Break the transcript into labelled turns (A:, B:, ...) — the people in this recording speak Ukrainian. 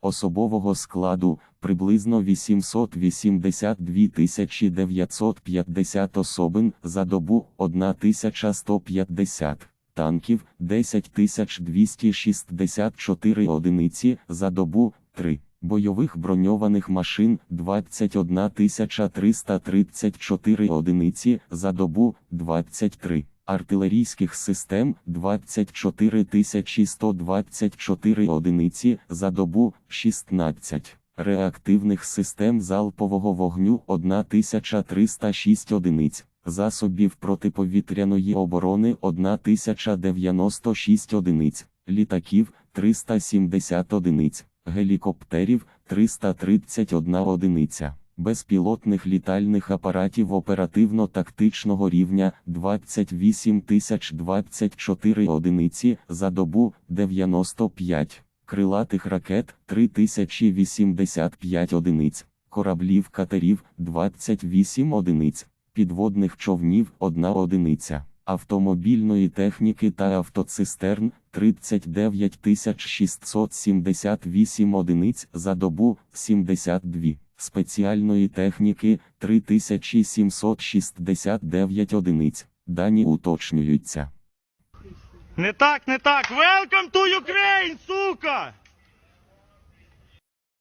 A: особового складу приблизно 882 950 особин за добу 1150 танків 10 264 одиниці за добу 3 бойових броньованих машин 21 334 одиниці за добу 23 артилерійських систем 24 124 одиниці за добу 16 реактивних систем залпового вогню 1306 одиниць засобів протиповітряної оборони 1096 одиниць, літаків 370 одиниць, гелікоптерів 331 одиниця, безпілотних літальних апаратів оперативно-тактичного рівня 28 024 одиниці за добу 95, крилатих ракет 3085 одиниць, кораблів катерів 28 одиниць підводних човнів 1 одиниця, автомобільної техніки та автоцистерн 39 678 одиниць за добу 72, спеціальної техніки 3769 одиниць. Дані уточнюються.
B: Не так, не так. Welcome to Ukraine, сука!